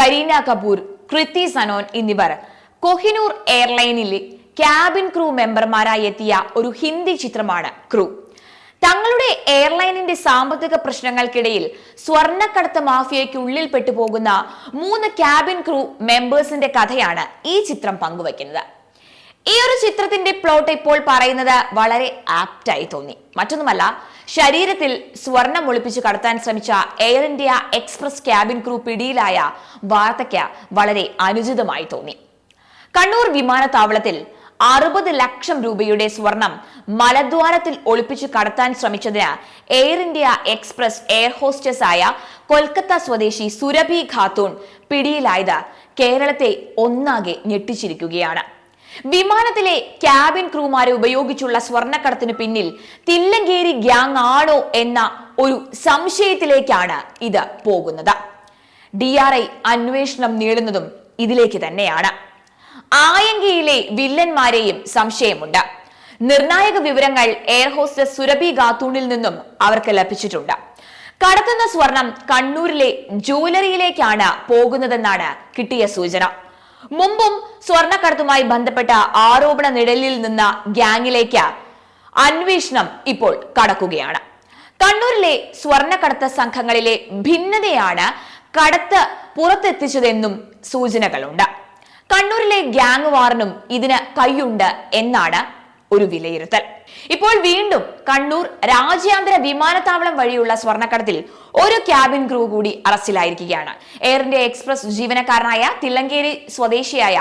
കരീന കപൂർ കൃതി സനോൻ എന്നിവർ. കൊഹിനൂർ എയർലൈനിലെ cabin crew മെമ്പർമാരായി എത്തിയ ഒരു ഹിന്ദി ചിത്രമാണ് ക്രൂ. തങ്ങളുടെ എയർലൈനിന്റെ സാമ്പത്തിക പ്രശ്നങ്ങൾക്കിടയിൽ സ്വർണക്കടത്ത് മാഫിയയ്ക്ക് ഉള്ളിൽ പെട്ടുപോകുന്ന മൂന്ന് ക്യാബിൻ ക്രൂ മെമ്പേഴ്സിന്റെ കഥയാണ് ഈ ചിത്രം പങ്കുവയ്ക്കുന്നത്. ഈ ഒരു ചിത്രത്തിന്റെ പ്ലോട്ട് ഇപ്പോൾ പറയുന്നത് വളരെ ആപ്റ്റായി തോന്നി. മറ്റൊന്നുമല്ല ശരീരത്തിൽ സ്വർണം ഒളിപ്പിച്ച് കടത്താൻ ശ്രമിച്ച Air India Express cabin crew പിടിയിലായ വാർത്തയ്ക്ക് വളരെ അനുചിതമായി തോന്നി. കണ്ണൂർ വിമാനത്താവളത്തിൽ അറുപത് ലക്ഷം രൂപയുടെ സ്വർണം മലദ്വാരത്തിൽ ഒളിപ്പിച്ച് കടത്താൻ ശ്രമിച്ചതിന് Air India Express air hostess ആയ കൊൽക്കത്ത സ്വദേശി സുരഭി ഖാത്തൂൺ പിടിയിലായത് കേരളത്തെ ഒന്നാകെ ഞെട്ടിച്ചിരിക്കുകയാണ്. വിമാനത്തിലെ ക്യാബിൻ ക്രൂമാരെ ഉപയോഗിച്ചുള്ള സ്വർണക്കടത്തിന് പിന്നിൽ തില്ലങ്കേരി ഗ്യാങ് ആണോ എന്ന ഒരു സംശയത്തിലേക്കാണ് ഇത് പോകുന്നത്. ഡി ആർ ഐ അന്വേഷണം നീളുന്നതും ഇതിലേക്ക് തന്നെയാണ്. ആയങ്കിയിലെ വില്ലന്മാരെയും സംശയമുണ്ട്. നിർണായക വിവരങ്ങൾ എയർ ഹോസ്റ്റസ് സുരഭി ഖാത്തൂണിൽ നിന്നും അവർക്ക് ലഭിച്ചിട്ടുണ്ട്. കടത്തുന്ന സ്വർണം കണ്ണൂരിലെ ജൂവലറിയിലേക്കാണ് പോകുന്നതെന്നാണ് കിട്ടിയ സൂചന. മുമ്പും സ്വർണക്കടത്തുമായി ബന്ധപ്പെട്ട ആരോപണ നിഴലിൽ നിന്ന ഗ്യാങ്ങിലേക്ക് അന്വേഷണം ഇപ്പോൾ കടക്കുകയാണ്. കണ്ണൂരിലെ സ്വർണക്കടത്ത് സംഘങ്ങളിലെ ഭിന്നതയാണ് കടത്ത് പുറത്തെത്തിച്ചതെന്നും സൂചനകളുണ്ട്. കണ്ണൂരിലെ ഗ്യാങ് വാറിനും ഇതിന് കൈയുണ്ട് എന്നാണ് ഒരു വിലയിരുത്തൽ. ഇപ്പോൾ വീണ്ടും കണ്ണൂർ രാജ്യാന്തര വിമാനത്താവളം വഴിയുള്ള സ്വർണക്കടത്തിൽ ഒരു ക്യാബിൻ ക്രൂ കൂടി അറസ്റ്റിലായിരിക്കുകയാണ്. എയർ ഇന്ത്യ എക്സ്പ്രസ് ജീവനക്കാരനായ തില്ലങ്കേരി സ്വദേശിയായ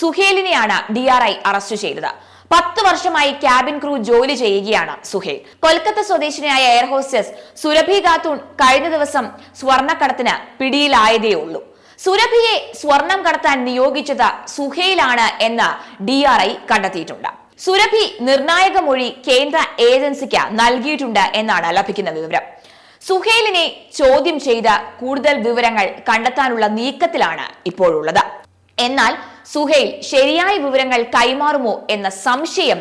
സുഹേലിനെയാണ് ഡി ആർ ഐ അറസ്റ്റ് ചെയ്തത്. പത്ത് വർഷമായി ക്യാബിൻ ക്രൂ ജോലി ചെയ്യുകയാണ് സുഹേൽ. കൊൽക്കത്ത സ്വദേശിനിയായ എയർ ഹോസ്റ്റസ് സുരഭി ഖാത്തൂൺ കഴിഞ്ഞ ദിവസം സ്വർണക്കടത്തിന് പിടിയിലായതേ ഉള്ളൂ. സുരഭിയെ സ്വർണം കടത്താൻ നിയോഗിച്ചത് സുഹേലാണ് എന്ന് ഡി ആർ ഐ കണ്ടെത്തിയിട്ടുണ്ട്. സുരഭി നിർണായക മൊഴി കേന്ദ്ര ഏജൻസിക്ക് നൽകിയിട്ടുണ്ട് എന്നാണ് ലഭിക്കുന്ന വിവരം. സുഹേലിനെ ചോദ്യം ചെയ്ത കൂടുതൽ വിവരങ്ങൾ കണ്ടെത്താനുള്ള നീക്കത്തിലാണ് ഇപ്പോഴുള്ളത്. എന്നാൽ സുഹേൽ ശരിയായ വിവരങ്ങൾ കൈമാറുമോ എന്ന സംശയം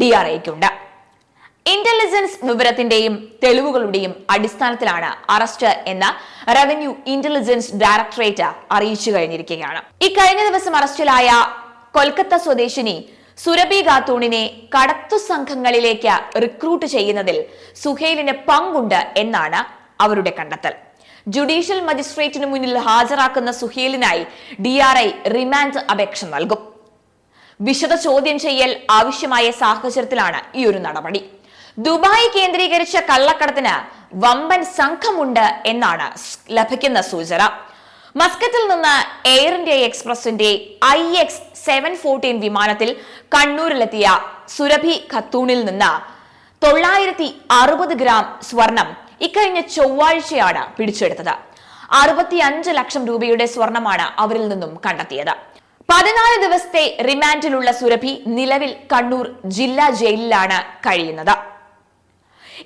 ഡി ആർ ഐക്കുണ്ട് ഇന്റലിജൻസ് വിവരത്തിന്റെയും തെളിവുകളുടെയും അടിസ്ഥാനത്തിലാണ് അറസ്റ്റ് എന്ന് റവന്യൂ ഇന്റലിജൻസ് ഡയറക്ടറേറ്റ് അറിയിച്ചു കഴിഞ്ഞിരിക്കുകയാണ്. ഇക്കഴിഞ്ഞ ദിവസം അറസ്റ്റിലായ കൊൽക്കത്ത സ്വദേശിനി സുരഭി ഖാത്തൂണിനെ കടത്തു സംഘങ്ങളിലേക്ക് റിക്രൂട്ട് ചെയ്യുന്നതിൽ സുഹേലിന് പങ്കുണ്ട് എന്നാണ് അവരുടെ കണ്ടെത്തൽ. ജുഡീഷ്യൽ മജിസ്ട്രേറ്റിന് മുന്നിൽ ഹാജരാക്കുന്ന സുഹേലിനായി ഡി ആർ ഐ റിമാൻഡ് അപേക്ഷ നൽകും. വിശദ ചോദ്യം ചെയ്യൽ ആവശ്യമായ സാഹചര്യത്തിലാണ് ഈ ഒരു നടപടി. ദുബായ് കേന്ദ്രീകരിച്ച കള്ളക്കടത്തിന് വമ്പൻ സംഘമുണ്ട് എന്നാണ് ലഭിക്കുന്ന സൂചന. മസ്കറ്റിൽ നിന്ന് എയർ ഇന്ത്യ എക്സ്പ്രസിന്റെ ഐ എക്സ് സെവൻ ഫോർട്ടീൻ വിമാനത്തിൽ കണ്ണൂരിലെത്തിയ സുരഭി ഖത്തൂണിൽ നിന്ന് തൊള്ളായിരത്തി അറുപത് ഗ്രാം സ്വർണം ഇക്കഴിഞ്ഞ ചൊവ്വാഴ്ചയാണ് പിടിച്ചെടുത്തത്. അറുപത്തി അഞ്ച് ലക്ഷം രൂപയുടെ സ്വർണമാണ് അവരിൽ നിന്നും കണ്ടെത്തിയത്. പതിനാല് ദിവസത്തെ റിമാൻഡിലുള്ള സുരഭി നിലവിൽ കണ്ണൂർ ജില്ലാ ജയിലിലാണ് കഴിയുന്നത്.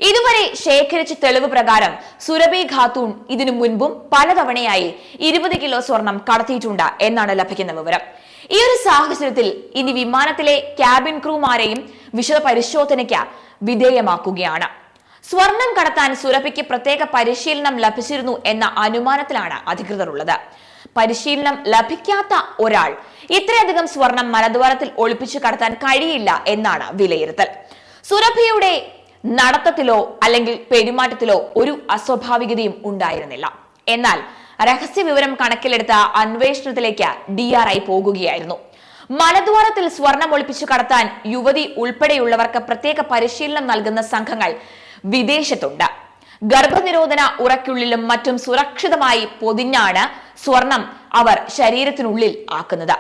ഇതുവരെ ശേഖരിച്ച തെളിവ് പ്രകാരം സുരഭി ഖാത്തൂൺ ഇതിനു മുൻപും പലതവണയായി ഇരുപത് കിലോ സ്വർണം കടത്തിയിട്ടുണ്ട് എന്നാണ് ലഭിക്കുന്ന വിവരം. ഈ ഒരു സാഹചര്യത്തിൽ ഇനി വിമാനത്തിലെ ക്യാബിൻ ക്രൂമാരെയും വിശദ പരിശോധനയ്ക്ക് വിധേയമാക്കുകയാണ്. സ്വർണം കടത്താൻ സുരഭിക്ക് പ്രത്യേക പരിശീലനം ലഭിച്ചിരുന്നു എന്ന അനുമാനത്തിലാണ് അധികൃതർ ഉള്ളത്. പരിശീലനം ലഭിക്കാത്ത ഒരാൾ ഇത്രയധികം സ്വർണം മലദ്വാരത്തിൽ ഒളിപ്പിച്ചു കടത്താൻ കഴിയില്ല എന്നാണ് വിലയിരുത്തൽ. സുരഭിയുടെ നടത്തത്തിലോ അല്ലെങ്കിൽ പെരുമാറ്റത്തിലോ ഒരു അസ്വാഭാവികതയും ഉണ്ടായിരുന്നില്ല. എന്നാൽ രഹസ്യ വിവരം കണക്കിലെടുത്ത അന്വേഷണത്തിലേക്ക് ഡി ആർ ഐ പോകുകയായിരുന്നു. മലദ്വാരത്തിൽ സ്വർണം ഒളിപ്പിച്ചു കടത്താൻ യുവതി ഉൾപ്പെടെയുള്ളവർക്ക് പ്രത്യേക പരിശീലനം നൽകുന്ന സംഘങ്ങൾ വിദേശത്തുണ്ട്. ഗർഭനിരോധന ഉറക്കുള്ളിലും മറ്റും സുരക്ഷിതമായി പൊതിഞ്ഞാണ് സ്വർണം അവർ ശരീരത്തിനുള്ളിൽ ആക്കുന്നത്.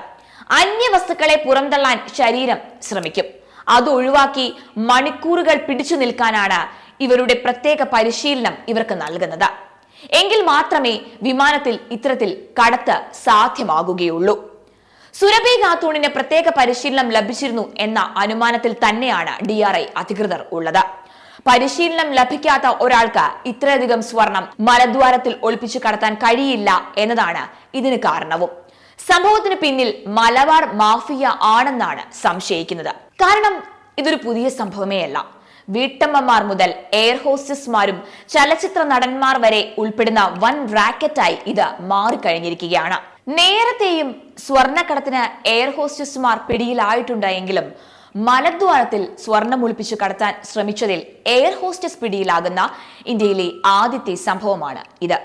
അന്യവസ്തുക്കളെ പുറന്തള്ളാൻ ശരീരം ശ്രമിക്കും. അത് ഒഴിവാക്കി മണിക്കൂറുകൾ പിടിച്ചു നിൽക്കാനാണ് ഇവരുടെ പ്രത്യേക പരിശീലനം ഇവർക്ക് നൽകുന്നത്. എങ്കിൽ മാത്രമേ വിമാനത്തിൽ ഇത്തരത്തിൽ കടത്ത് സാധ്യമാകുകയുള്ളൂ. സുരഭി ഖാത്തൂണിന് പ്രത്യേക പരിശീലനം ലഭിച്ചിരുന്നു എന്ന അനുമാനത്തിൽ തന്നെയാണ് ഡി ആർ ഐ അധികൃതർ ഉള്ളത്. പരിശീലനം ലഭിക്കാത്ത ഒരാൾക്ക് ഇത്രയധികം സ്വർണം മലദ്വാരത്തിൽ ഒളിപ്പിച്ചു കടത്താൻ കഴിയില്ല എന്നതാണ് ഇതിന് കാരണവും. സംഭവത്തിന് പിന്നിൽ മലബാർ മാഫിയ ആണെന്നാണ് സംശയിക്കുന്നത്. കാരണം ഇതൊരു പുതിയ സംഭവമേ അല്ല വീട്ടമ്മമാർ മുതൽ എയർ ഹോസ്റ്റസ്മാരും ചലച്ചിത്ര നടന്മാർ വരെ ഉൾപ്പെടുന്ന വൻ റാക്കറ്റായി ഇത് മാറിക്കഴിഞ്ഞിരിക്കുകയാണ്. നേരത്തെയും സ്വർണക്കടത്തിന് എയർ ഹോസ്റ്റസ്മാർ പിടിയിലായിട്ടുണ്ടെങ്കിലും മലദ്വാരത്തിൽ സ്വർണം ഒളിപ്പിച്ചു കടത്താൻ ശ്രമിച്ചതിൽ എയർ ഹോസ്റ്റസ് പിടിയിലാകുന്ന ഇന്ത്യയിലെ ആദ്യത്തെ സംഭവമാണ് ഇത്.